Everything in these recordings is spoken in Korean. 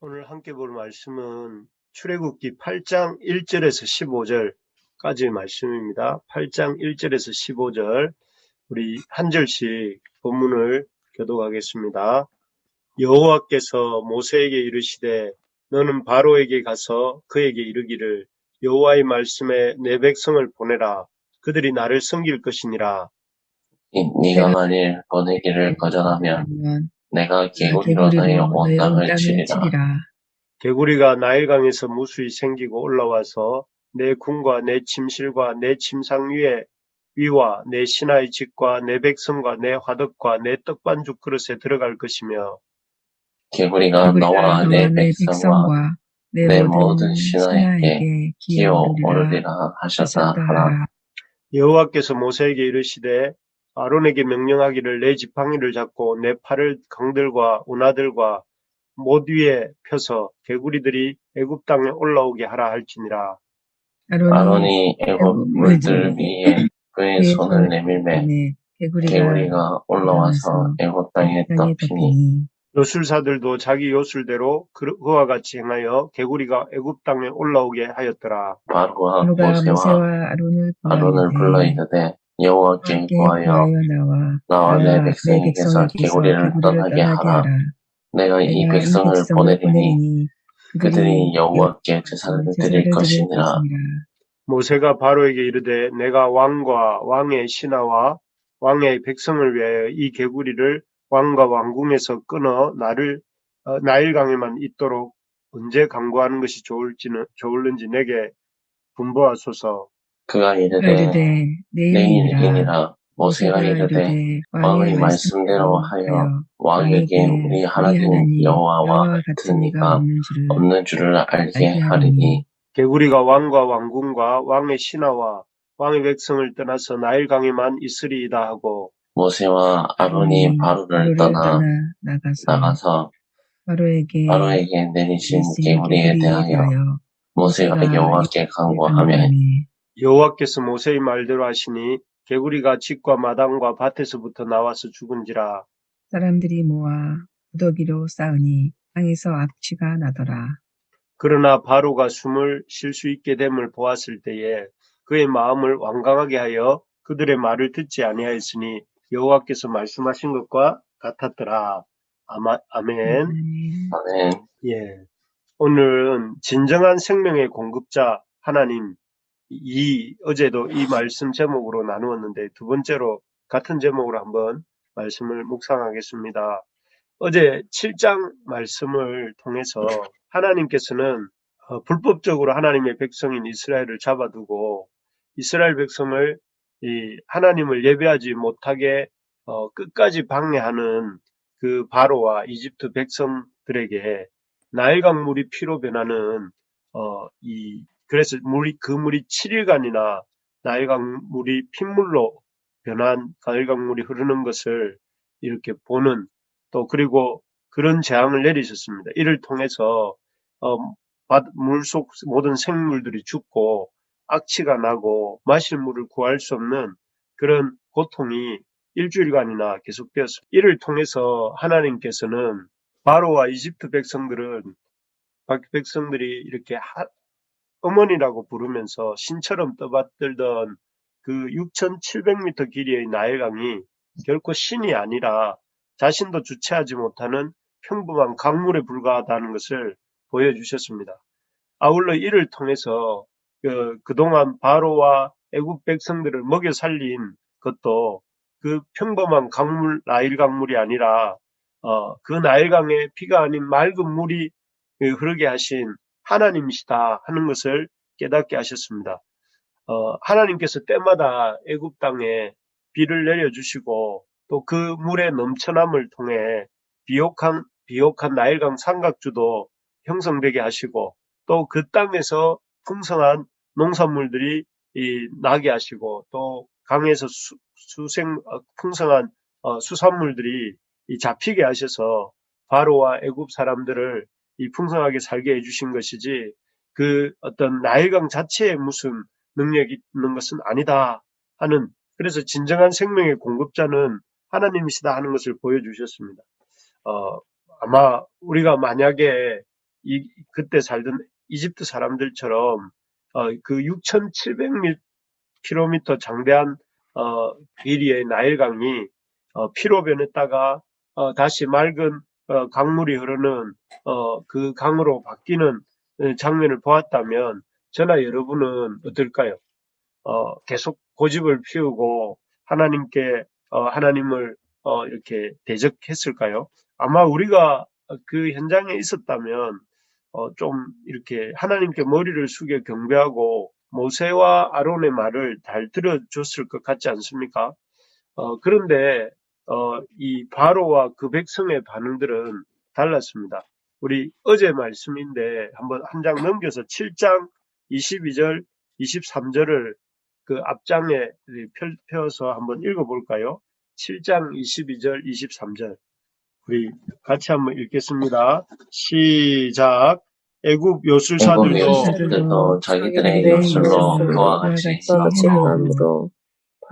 오늘 함께 볼 말씀은 출애굽기 8장 1절에서 15절까지의 말씀입니다. 8장 1절에서 15절 우리 한 절씩 본문을 교독하겠습니다. 여호와께서 모세에게 이르시되 너는 바로에게 가서 그에게 이르기를 여호와의 말씀에 내 백성을 보내라 그들이 나를 섬길 것이니라 이- 네가 만일 보내기를 거절하면 하면 내가 내가 개구리로 너의 온 땅을 치리라. 개구리가 나일강에서 무수히 생기고 올라와서 내 궁과 내 침실과 내 침상 위에 위와 내 신하의 집과 내 백성과 내 화덕과 내 떡반죽 그릇에 들어갈 것이며 개구리가 너와 내내 백성과 내 내 모든 신하에게 기어 오르리라 하셨다. 하라. 여호와께서 모세에게 이르시되 아론에게 명령하기를 내 지팡이를 잡고 내 팔을 강들과 운하들과 못 위에 펴서 개구리들이 애굽 땅에 올라오게 하라 할지니라. 아론이 애굽 물들 위에 그의 손을 내밀매 개구리가 올라와서 애굽 땅에 덮이니. 요술사들도 자기 요술대로 그- 그와 같이 행하여 개구리가 애굽 땅에 올라오게 하였더라. 바로가 바로가 모세와 아론을 불러 이르되 여호와께 구하여 나와 내 백성에게서 개구리를 떠나게 하라. 내가 이 백성을 보내리니 그들이 여호와께 제사를 드릴 것이니라. 모세가 바로에게 이르되 내가 왕과 왕의 신하와 왕의 백성을 위하여 이 개구리를 왕과 왕궁에서 끊어 나를 어, 나일강에만 있도록 언제 강구하는 것이 좋을지는 좋을는지 내게 분부하소서. 그가 이르되 이르되 내일이니라. 내일이니라. 모세가 이르되 왕의 말씀대로 하여 왕에게 우리 하나님 여호와와 같은 이가 없는 줄을 알게 하리니. 개구리가 왕과 왕궁과 왕의 신하와 왕의 백성을 떠나서 나일강에만 있으리이다 하고 모세와 아론이 바로를 떠나 나가서 바로에게 바로에게 내리신 개구리에 대하여 모세가 여호와께 간구하며 여호와께서 모세의 말대로 하시니 개구리가 집과 마당과 밭에서부터 나와서 죽은지라 사람들이 모아 무더기로 싸우니 땅에서 악취가 나더라. 그러나 바로가 숨을 쉴 수 있게 됨을 보았을 때에 그의 마음을 완강하게 하여 그들의 말을 듣지 아니하였으니 여호와께서 말씀하신 것과 같았더라. 아마, 아멘. 아멘 예. 오늘은 진정한 생명의 공급자 하나님 이 어제도 이 말씀 제목으로 나누었는데 두 번째로 같은 제목으로 한번 말씀을 묵상하겠습니다. 어제 7장 말씀을 통해서 하나님께서는 어, 불법적으로 하나님의 백성인 이스라엘을 잡아두고 이스라엘 백성을 이 하나님을 예배하지 못하게 어, 끝까지 방해하는 그 바로와 이집트 백성들에게 나일강 물이 피로 변하는 어, 이 그래서 물이 그 물이 7일간이나 나일강 물이 핏물로 변한 나일강 물이 흐르는 것을 이렇게 보는 또 그리고 그런 재앙을 내리셨습니다. 이를 통해서 어, 물속 모든 생물들이 죽고 악취가 나고 마실 물을 구할 수 없는 그런 고통이 일주일간이나 계속되었습니다. 이를 통해서 하나님께서는 바로와 이집트 백성들은 백성들이 이렇게 하- 어머니라고 부르면서 신처럼 떠받들던 그 6,700m 길이의 나일강이 결코 신이 아니라 자신도 주체하지 못하는 평범한 강물에 불과하다는 것을 보여주셨습니다. 아울러 이를 통해서 그, 그동안 바로와 애굽 백성들을 먹여 살린 것도 그 평범한 강물, 나일 강물이 아니라 어, 그 나일강에 피가 아닌 맑은 물이 그 흐르게 하신 하나님이시다 하는 것을 깨닫게 하셨습니다. 어, 하나님께서 때마다 애굽 땅에 비를 내려주시고 또 그 물의 넘쳐남을 통해 비옥한 비옥한 나일강 삼각주도 형성되게 하시고 또 그 땅에서 풍성한 농산물들이 이, 나게 하시고 또 강에서 수, 수생 어, 풍성한 어, 수산물들이 이 잡히게 하셔서 바로와 애굽 사람들을 이 풍성하게 살게 해주신 것이지 그 어떤 나일강 자체에 무슨 능력이 있는 것은 아니다 하는 그래서 진정한 생명의 공급자는 하나님이시다 하는 것을 보여주셨습니다. 어, 아마 우리가 만약에 이, 그때 살던 이집트 사람들처럼 어, 그 6,700km 장대한 어, 길이의 나일강이 어, 피로 변했다가 어, 다시 맑은 어, 강물이 흐르는 어, 그 강으로 바뀌는 어, 장면을 보았다면 저나 여러분은 어떨까요? 어, 계속 고집을 피우고 하나님께 어, 하나님을 어, 이렇게 대적했을까요? 아마 우리가 그 현장에 있었다면 어, 좀 이렇게 하나님께 머리를 숙여 경배하고 모세와 아론의 말을 잘 들어줬을 것 같지 않습니까? 어, 그런데 어, 이 바로와 그 백성의 반응들은 달랐습니다. 우리 어제 말씀인데 한번 한 장 넘겨서 7장 22절, 23절을 그 앞장에 펼- 펴서 한번 읽어볼까요? 7장 22절, 23절. 우리 같이 한번 읽겠습니다. 시작. 애굽 요술사들도 자기들의 자기들의 요술로 요술로 그와 같이 행함으로 행함으로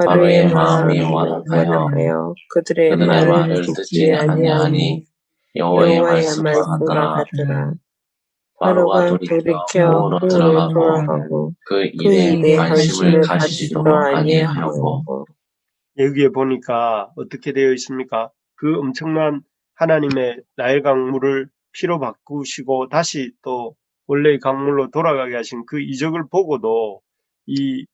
바로의 마음이 완악하여 그들의 말을 듣지 듣지 아니하니 여호와의 같더라. 같더라. 바로가 돌이켜 들어가고 돌아가고 그그 일에 관심을 가지지도 아니하고 아니하고 여기에 보니까 어떻게 되어 있습니까? 그 엄청난 하나님의 나일 강물을 피로 바꾸시고 다시 또 원래의 강물로 돌아가게 하신 그 이적을 보고도 이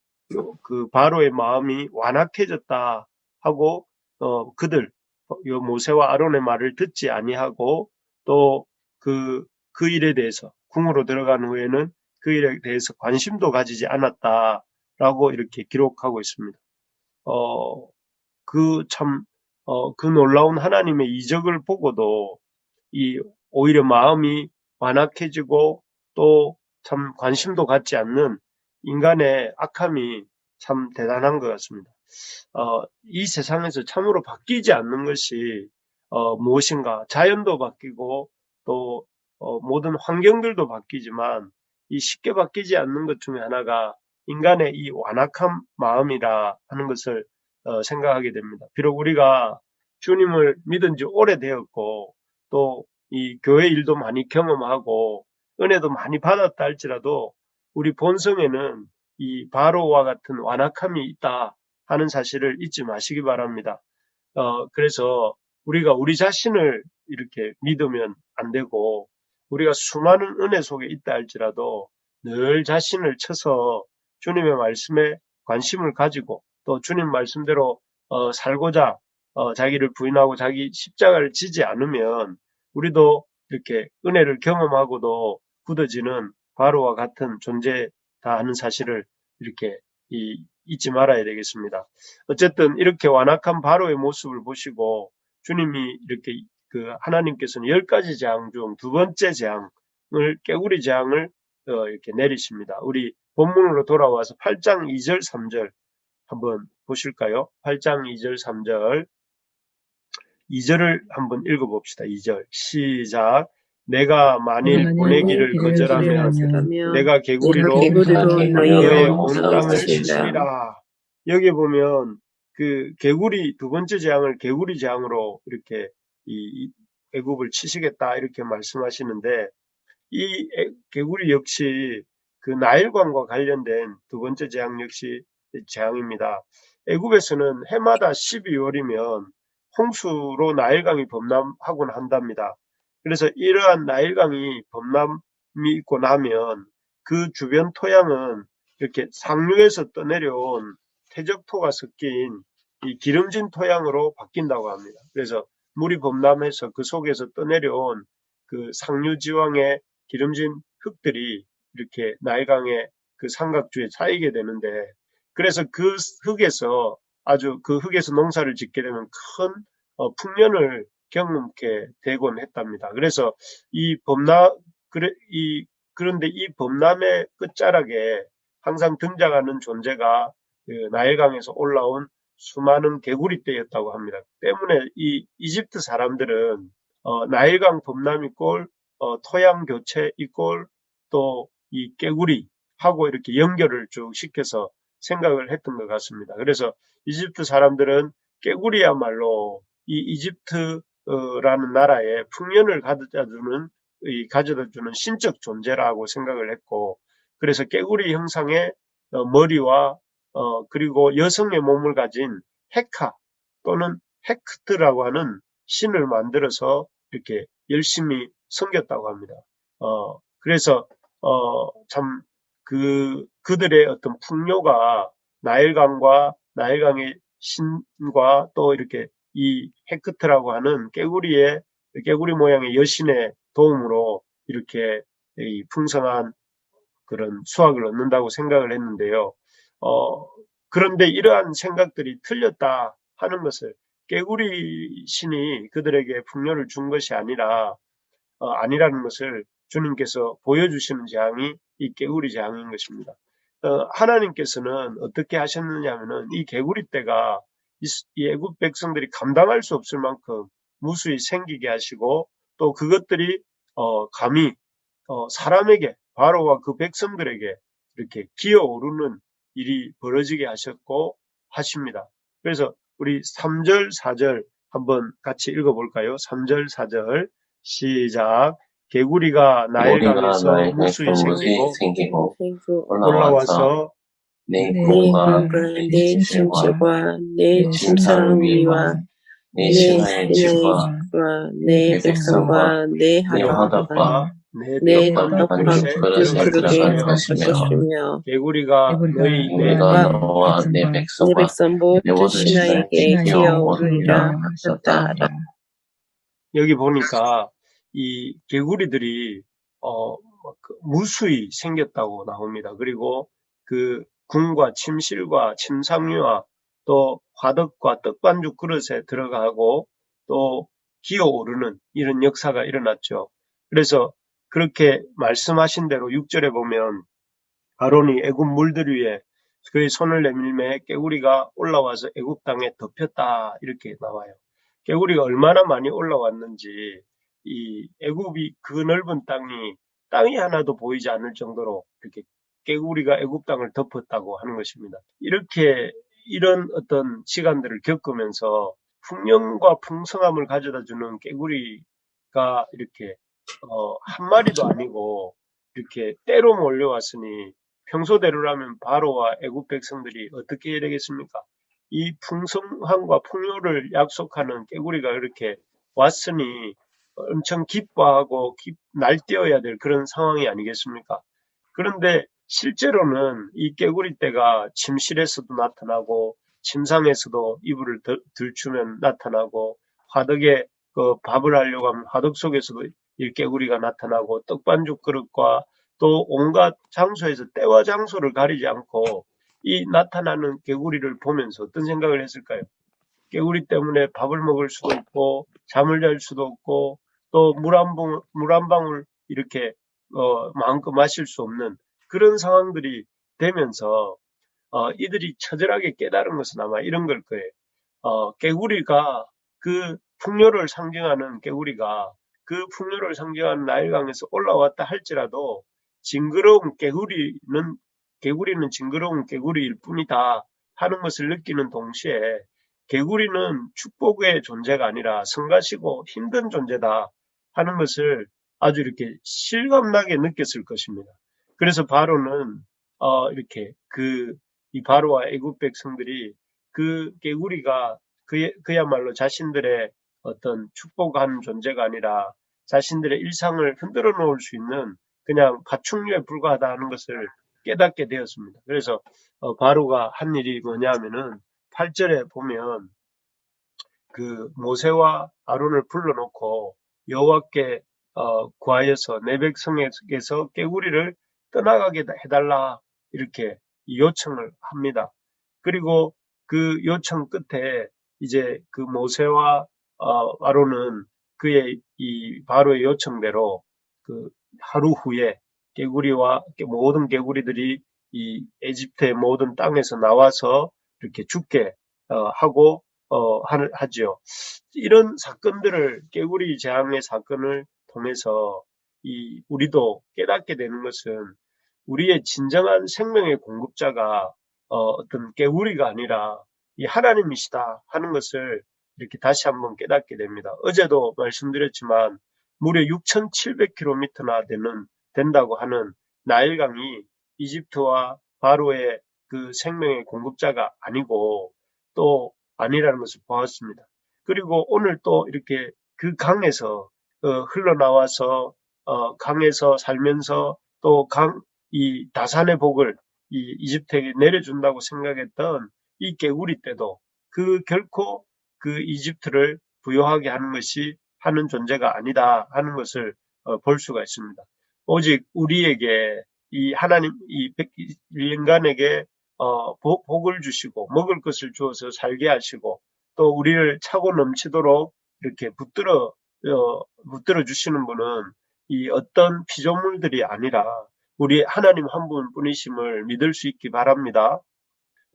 그 바로의 마음이 완악해졌다 하고 어 그들 요 모세와 아론의 말을 듣지 아니하고 또그그 일에 대해서 궁으로 들어간 후에는 그 일에 대해서 관심도 가지지 않았다라고 이렇게 기록하고 있습니다. 어, 그 참, 어, 그 놀라운 하나님의 이적을 보고도 이 오히려 마음이 완악해지고 또 참 관심도 갖지 않는 인간의 악함이 참 대단한 것 같습니다. 어, 이 세상에서 참으로 바뀌지 않는 것이 어, 무엇인가? 자연도 바뀌고 또 어, 모든 환경들도 바뀌지만 이 쉽게 바뀌지 않는 것 중에 하나가 인간의 이 완악한 마음이라 하는 것을 어, 생각하게 됩니다. 비록 우리가 주님을 믿은 지 오래되었고 또 이 교회 일도 많이 경험하고 은혜도 많이 받았다 할지라도 우리 본성에는 이 바로와 같은 완악함이 있다 하는 사실을 잊지 마시기 바랍니다. 어, 그래서 우리가 우리 자신을 이렇게 믿으면 안 되고 우리가 수많은 은혜 속에 있다 할지라도 늘 자신을 쳐서 주님의 말씀에 관심을 가지고 또 주님 말씀대로 어, 살고자 어, 자기를 부인하고 자기 십자가를 지지 않으면 우리도 이렇게 은혜를 경험하고도 굳어지는 바로와 같은 존재다 하는 사실을 이렇게 이- 잊지 말아야 되겠습니다. 어쨌든 이렇게 완악한 바로의 모습을 보시고 주님이 이렇게 그 하나님께서는 열 가지 재앙 중 두 번째 재앙을 깨구리 재앙을 어, 이렇게 내리십니다. 우리 본문으로 돌아와서 8장 2절 3절 한번 보실까요? 8장 2절 3절 2절을 한번 읽어봅시다. 2절 시작 내가 만일 보내기를 거절하면 내가 개구리로 너희의 온온 땅을 치시리라. 여기 보면 그 개구리 두 번째 재앙을 개구리 재앙으로 이렇게 이, 이 애굽을 치시겠다 이렇게 말씀하시는데 이 애- 개구리 역시 그 나일강과 관련된 두 번째 재앙 역시 재앙입니다. 애굽에서는 해마다 12월이면 홍수로 나일강이 범람하곤 한답니다. 그래서 이러한 나일강이 범람이 있고 나면 그 주변 토양은 이렇게 상류에서 떠내려온 퇴적토가 섞인 이 기름진 토양으로 바뀐다고 합니다. 그래서 물이 범람해서 그 속에서 떠내려온 그 상류 지왕의 기름진 흙들이 이렇게 나일강의 그 삼각주에 쌓이게 되는데 그래서 그 흙에서 아주 그 흙에서 농사를 짓게 되면 큰 어, 풍년을 경험케 되곤 했답니다. 그래서 이 범람 그래 이 그런데 이 범람의 끝자락에 항상 등장하는 존재가 그 나일강에서 올라온 수많은 개구리 떼였다고 합니다. 때문에 이 이집트 사람들은 어, 나일강 범람 이꼴 어, 토양 교체 이꼴 또이 깨구리 하고 이렇게 연결을 쭉 시켜서 생각을 했던 것 같습니다. 그래서 이집트 사람들은 깨구리야말로 이 이집트 라는 나라에 풍년을 가져다주는 이 가져다 주는 신적 존재라고 생각을 했고 그래서 깨구리 형상의 어, 머리와 어, 그리고 여성의 몸을 가진 헤카 또는 헤크트라고 하는 신을 만들어서 이렇게 열심히 섬겼다고 합니다. 어, 그래서 어, 참 그, 그들의 어떤 풍요가 나일강과 나일강의 신과 또 이렇게 이 헤크트라고 하는 깨구리의 깨구리 모양의 여신의 도움으로 이렇게 이 풍성한 그런 수확을 얻는다고 생각을 했는데요. 어, 그런데 이러한 생각들이 틀렸다 하는 것을 깨구리 신이 그들에게 풍요를 준 것이 아니라 어, 아니라는 것을 주님께서 보여주시는 재앙이 이 개구리 재앙인 것입니다. 어, 하나님께서는 어떻게 하셨느냐면은 이 개구리 떼가 이, 이 애굽 백성들이 감당할 수 없을 만큼 무수히 생기게 하시고 또 그것들이 어, 감히 어, 사람에게 바로와 그 백성들에게 이렇게 기어오르는 일이 벌어지게 하셨고 하십니다. 그래서 우리 3절, 4절 한번 같이 읽어볼까요? 3절, 4절 시작. 개구리가 나일강에서 무수히 생기고 생기고 올라와서 내 네, 내 공과 내 침실과 내 네, 위와 내내 신하의 집과 신의 내내 백성과 내내 하나님과 내 떡밥 그릇에 것이며 개구리가 개구리가 너희 내 우리가 내 너와 내 백성과 내 모든 신하에게 기어오르리라 하셨다. 하셨다. 여기 보니까 이 개구리들이 어, 그 무수히 생겼다고 나옵니다. 그리고 그 궁과 침실과 침상류와 또 화덕과 떡반죽 그릇에 들어가고 또 기어오르는 이런 역사가 일어났죠. 그래서 그렇게 말씀하신 대로 6절에 보면 아론이 애굽 물들 위에 그의 손을 내밀매 깨구리가 올라와서 애굽 땅에 덮였다 이렇게 나와요. 개구리가 얼마나 많이 올라왔는지 이 애굽이 그 넓은 땅이 땅이 하나도 보이지 않을 정도로 이렇게 개구리가 애굽 땅을 덮었다고 하는 것입니다. 이렇게 이런 어떤 시간들을 겪으면서 풍년과 풍성함을 가져다 주는 개구리가 이렇게 어, 한 마리도 아니고 이렇게 때로 몰려왔으니 평소대로라면 바로와 애굽 백성들이 어떻게 해야 되겠습니까? 이 풍성함과 풍요를 약속하는 개구리가 이렇게 왔으니 엄청 기뻐하고 기- 날뛰어야 될 그런 상황이 아니겠습니까? 그런데 실제로는 이 깨구리 떼가 침실에서도 나타나고 침상에서도 이불을 들- 들추면 나타나고 화덕에 그 밥을 하려고 하면 화덕 속에서도 이 깨구리가 나타나고 떡반죽 그릇과 또 온갖 장소에서 때와 장소를 가리지 않고 이 나타나는 개구리를 보면서 어떤 생각을 했을까요? 개구리 때문에 밥을 먹을 수도 없고 잠을 잘 수도 없고 또 물 한 방울, 물한 방울 이렇게 어, 마음껏 마실 수 없는 그런 상황들이 되면서 어, 이들이 처절하게 깨달은 것은 아마 이런 걸 거예요. 어, 개구리가 그 풍요를 상징하는 개구리가 그 풍요를 상징하는 나일강에서 올라왔다 할지라도 징그러운 개구리는 개구리는 징그러운 개구리일 뿐이다 하는 것을 느끼는 동시에 개구리는 축복의 존재가 아니라 성가시고 힘든 존재다 하는 것을 아주 이렇게 실감나게 느꼈을 것입니다. 그래서 바로는 어, 이렇게 그 이 바로와 애굽 백성들이 그 개구리가 그, 그야말로 자신들의 어떤 축복한 존재가 아니라 자신들의 일상을 흔들어 놓을 수 있는 그냥 가축류에 불과하다 하는 것을 깨닫게 되었습니다. 그래서 어, 바로가 한 일이 뭐냐면은 8절에 보면 그 모세와 아론을 불러놓고 여호와께 어, 구하여서 내 백성에게서 깨구리를 떠나가게 해달라 이렇게 요청을 합니다. 그리고 그 요청 끝에 이제 그 모세와 어, 아론은 그의 이 바로의 요청대로 그 하루 후에 개구리와 모든 개구리들이 이 에집트의 모든 땅에서 나와서 이렇게 죽게 어, 하고 어, 하- 하지요. 이런 사건들을 깨구리 재앙의 사건을 통해서 이 우리도 깨닫게 되는 것은 우리의 진정한 생명의 공급자가 어, 어떤 깨구리가 아니라 이 하나님이시다 하는 것을 이렇게 다시 한번 깨닫게 됩니다. 어제도 말씀드렸지만 무려 6,700km나 되는 된다고 하는 나일강이 이집트와 바로의 그 생명의 공급자가 아니고 또 아니라는 것을 보았습니다. 그리고 오늘 또 이렇게 그 강에서 어, 흘러나와서 어, 강에서 살면서 또 강 이 다산의 복을 이 이집트에게 내려준다고 생각했던 이 개구리 때도 그 결코 그 이집트를 부여하게 하는 것이 하는 존재가 아니다 하는 것을 어, 볼 수가 있습니다. 오직 우리에게 이 하나님 이 인간에게 어, 복, 복을 주시고 먹을 것을 주어서 살게 하시고 또 우리를 차고 넘치도록 이렇게 붙들어 어, 붙들어 주시는 분은 이 어떤 피조물들이 아니라 우리 하나님 한 분뿐이심을 믿을 수 있기 바랍니다.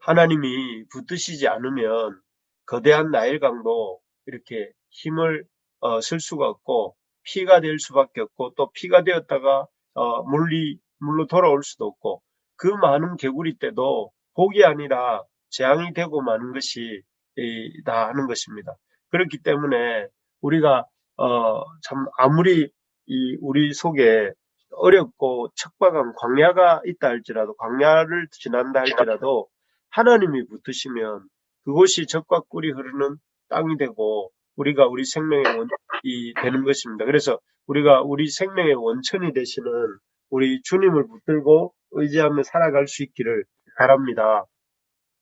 하나님이 붙드시지 않으면 거대한 나일강도 이렇게 힘을 어, 쓸 수가 없고 피가 될 수밖에 없고 또 피가 되었다가 어, 물리 물로 돌아올 수도 없고 그 많은 개구리 때도 복이 아니라 재앙이 되고 마는 것이 이, 다 하는 것입니다. 그렇기 때문에 우리가 어, 참 아무리 이 우리 속에 어렵고 척박한 광야가 있다 할지라도 광야를 지난다 할지라도 하나님이 붙으시면 그곳이 적과 꿀이 흐르는 땅이 되고 우리가 우리 생명의 원이 되는 것입니다. 그래서 우리가 우리 생명의 원천이 되시는 우리 주님을 붙들고 의지하며 살아갈 수 있기를 바랍니다.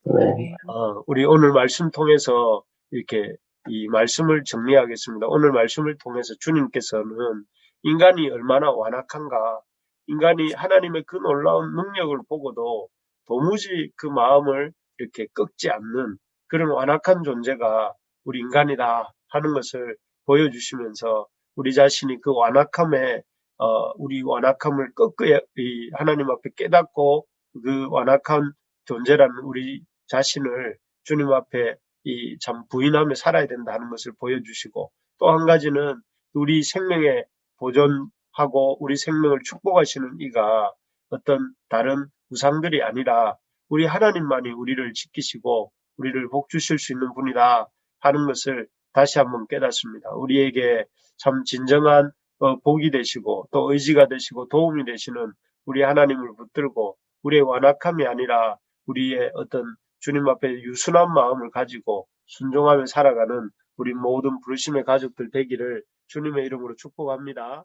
네. 어, 우리 오늘 말씀 통해서 이렇게 이 말씀을 정리하겠습니다. 오늘 말씀을 통해서 주님께서는 인간이 얼마나 완악한가, 인간이 하나님의 그 놀라운 능력을 보고도 도무지 그 마음을 이렇게 꺾지 않는 그런 완악한 존재가 우리 인간이다 하는 것을 보여주시면서 우리 자신이 그 완악함에 어, 우리 완악함을 꺾어야 이 하나님 앞에 깨닫고 그 완악한 존재라는 우리 자신을 주님 앞에 이 참 부인하며 살아야 된다는 것을 보여주시고 또 한 가지는 우리 생명의 보존하고 우리 생명을 축복하시는 이가 어떤 다른 우상들이 아니라 우리 하나님만이 우리를 지키시고 우리를 복 주실 수 있는 분이다 하는 것을 다시 한번 깨닫습니다. 우리에게 참 진정한 어, 복이 되시고 또 의지가 되시고 도움이 되시는 우리 하나님을 붙들고 우리의 완악함이 아니라 우리의 어떤 주님 앞에 유순한 마음을 가지고 순종하며 살아가는 우리 모든 부르심의 가족들 되기를 주님의 이름으로 축복합니다.